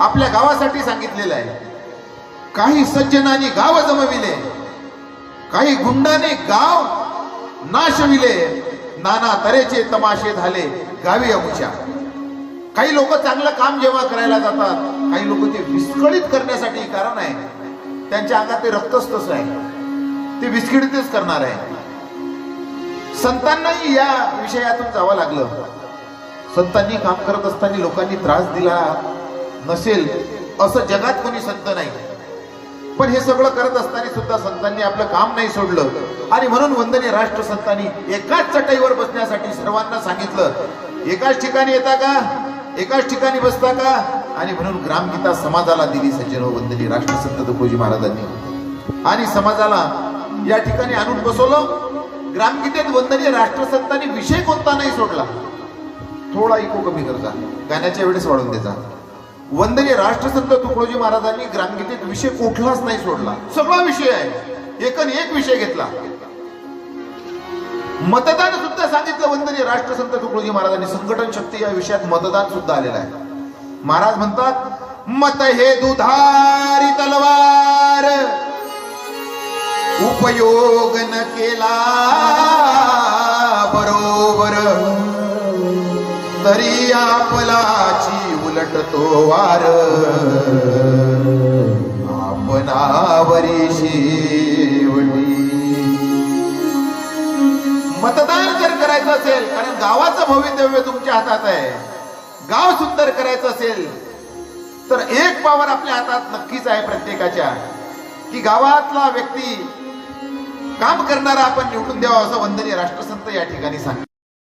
आपल्या गावासाठी सांगितलेलं आहे. काही सज्जनानी गाव जमविले काही गुंडाने गाव नाशविले नाना तऱ्हेचे तमाशे झाले गावी अमुच्या काही लोक चांगलं काम जेव्हा करायला जातात काही लोक ते विस्कळीत करण्यासाठी कारण आहे. त्यांच्या अंगात ते रक्तच आहे. ते विस्कळीतच करणार आहे. संतांनाही या विषयातून जावं लागलं. संतांनी काम करत असताना लोकांनी त्रास दिला. नसेल असं जगात कोणी संत नाही. पण हे सगळं करत असताना सुद्धा संतांनी आपलं काम नाही सोडलं. आणि म्हणून वंदनीय राष्ट्र संतांनी एकाच चटईवर बसण्यासाठी सर्वांना सांगितलं एकाच ठिकाणी येता का? एकाच ठिकाणी बसता का? आणि म्हणून ग्रामगीता समाजाला दिली सज्जन हो वंदनीय राष्ट्रसंत तुकोजी महाराजांनी. आणि समाजाला या ठिकाणी आणून बसवलं. ग्रामगीतेत वंदनीय राष्ट्रसंतांनी विषय कोणता नाही सोडला. थोडा इको कमी करता. गाण्याच्या वेळेस वाढून देता. वंदनीय राष्ट्रसंत तुकडोजी महाराजांनी ग्रामगीतेत विषय कुठलाच नाही सोडला. सगळा विषय आहे. एकन एक विषय घेतला. मतदान सुद्धा सांगितलं वंदनीय राष्ट्रसंत तुकडोजी महाराजांनी. संघटन शक्ती या विषयात मतदान सुद्धा आलेलं आहे. महाराज म्हणतात मत हे दुधारी तलवार. उपयोग न केला बरोबर. तरी आपलाची उलटतो वार. आपणावरी शेवटी. मतदान जर करायचं असेल कारण गावाचं भवितव्य तुमच्या हातात आहे. गाव सुंदर करायचं असेल तर एक पावर आपल्या हातात नक्कीच आहे प्रत्येकाच्या. की गावातला व्यक्ती काम करणारा आपण निवडून द्यावा असं वंदनीय राष्ट्रसंत या ठिकाणी सांग